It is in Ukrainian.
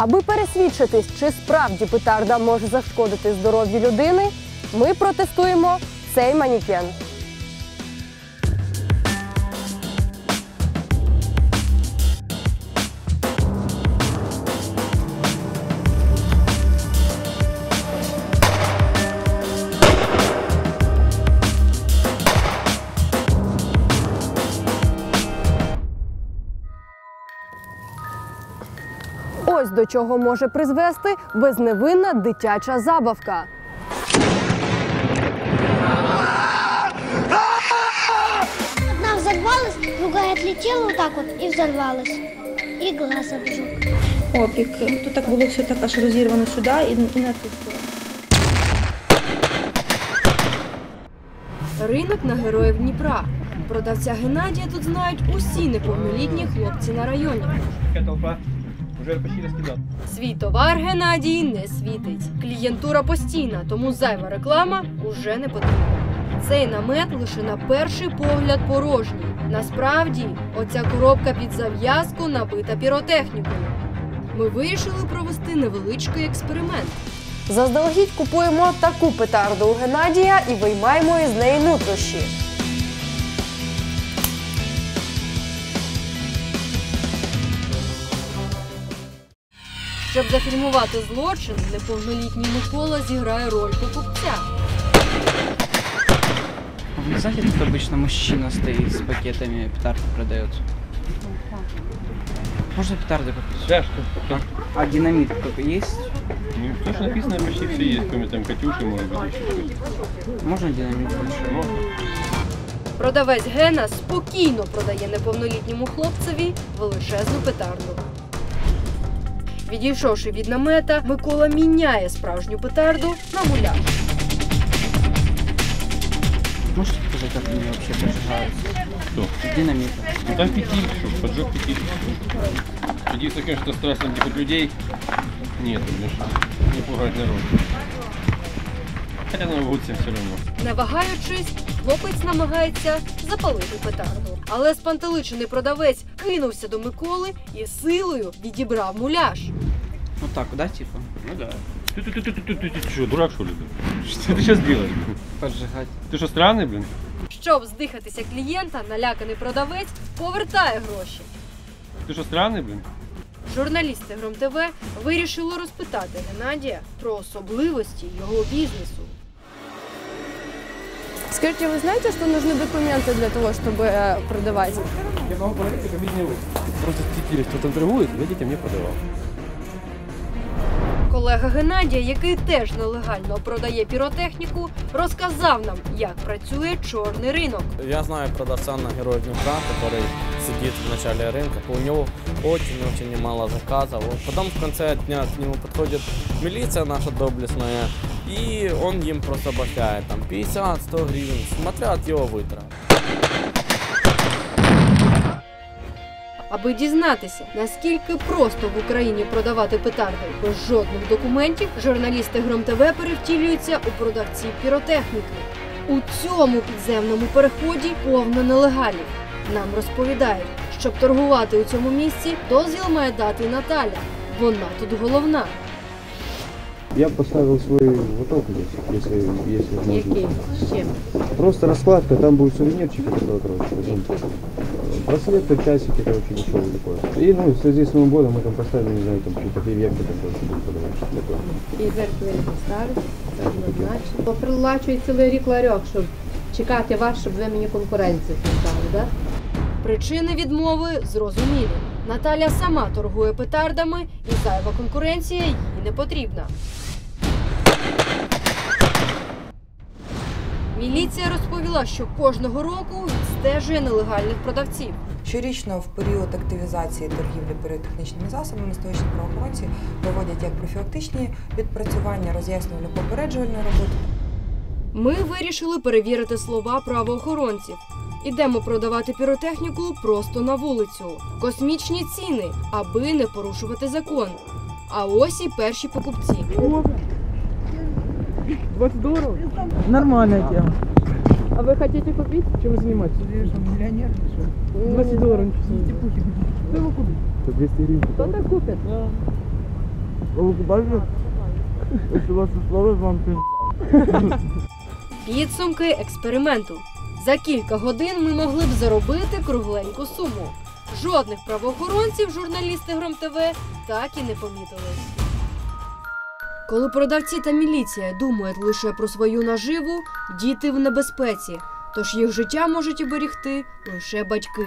Аби пересвідчитись, чи справді петарда може зашкодити здоров'ю людини, ми протестуємо цей манікен. Ось до чого може призвести безневинна дитяча забавка. Одна взорвалась, другая отлетела вот так вот и взорвалась. И глаз обжег. опік. Тут так було все так аж розірвано сюди і, і на ту сторону. Ринок на героїв Дніпра. Продавця Геннадія тут знають усі неповнолітні хлопці на районі. Какая толпа? Уже почти раскидал. Свій товар Геннадій не світить. Клієнтура постійна, тому зайва реклама уже не потрібна. Цей намет лише на перший погляд порожній. Насправді, оця коробка під зав'язку набита піротехнікою. Ми вирішили провести невеличкий експеримент. Заздалегідь купуємо таку петарду у Геннадія і виймаємо із неї нутрощі. Щоб зафільмувати злочин, неповнолітній Микола зіграє роль покупця. Вы не знаете, тут обычно мужчина стоит с пакетами, петарды продает? Можно петарды купить? Шашка. А динамит только есть? Ну, то, что написано, почти все есть, кроме там Катюши, может быть, еще что-то. Можно динамит большой? Можно. Продавець Гена спокійно продає неповнолітньому хлопцеві величезну петарду. Відійшовши від намета, Микола міняє справжню петарду на муляж. Можете показать, как они вообще зажигаются? Что? Динамит. Ну, там петель, что, поджег петель. Единственное, конечно, страшно типа людей нет, конечно, не пугать народ. Хотя на улице все равно. Не вагаючись, хлопець намагається запалити петарду. Але спантеличений продавець кинувся до Миколи і силою відібрав муляж. Вот так, да, типа? Ну да. Ты, ты, ты, ты, ты, ты, ты что, дурак что ли? ты? Что ты сейчас делаешь? блин? Поджигать. Ты что, странный, блин? Щоб здихатися клієнта, наляканий продавець повертає гроші. Ты что, странный, блин? Журналісти Гром ТВ вирішили розпитати Геннадія про особливості його бізнесу. Скажите, вы знаете, что нужны документы для того, чтобы э, продавать? Я могу говорить, как объяснил. Просто теперь кто там торгует, видите, мне продавал. Колега Геннадія, який теж нелегально продає піротехніку, розказав нам, як працює чорний ринок. Я знаю продавца на Героя Днепра, который сидит в начале рынка. У него очень-очень немало заказов. Вот Потом в конце дня к нему подходит милиция наша доблестная, и он им просто бахляет там 50-100 гривен, смотря от его вытра. Аби дізнатися, наскільки просто в Україні продавати петарди без жодних документів, журналісти Гром ТВ перевтілюються у продавців піротехніки. У цьому підземному переході повно нелегалів. Нам розповідають, щоб торгувати у цьому місці, дозвіл має дати Наталя. Вона тут головна. Я поставил свой лоток здесь, если. Просто раскладка, там будет сувенирчики такой, короче. потом, э, Браслеты, часики, короче, дешевый такой. И, ну, в связи с Новым годом мы там поставили, не знаю, там какие-то фейерверки там тоже будут продавать, что-то такое. І зеркало не поставить, це однозначно. Прилачує цілий рік ларьок, щоб чекати вас, щоб ви мені конкуренцію создали, да? Причини відмови зрозумілі. Наталя сама торгує петардами, і зайва конкуренція їй не потрібна. Міліція розповіла, що кожного року відстежує нелегальних продавців. Щорічно в період активізації торгівлі піротехнічними засобами столичні правоохоронці проводять як профілактичні відпрацювання, роз'яснювальну попереджувальну роботу, Ми вирішили перевірити слова правоохоронців. Ідемо продавати піротехніку просто на вулицю. Космічні ціни, аби не порушувати закон. А ось і перші покупці. 20 долларов? Нормальная тема. А ви хочете купити? Чем вы занимаетесь? Я что, миллионер? 20 долларов, ничего себе. Кто его купит? 200 гривен. Хто так купить? Підсумки експерименту. За кілька годин ми могли б заробити кругленьку суму. Жодних правоохоронців журналісти Гром ТВ так і не помітили. Коли продавці та міліція думають лише про свою наживу, діти в небезпеці, тож їх життя можуть оберігти лише батьки.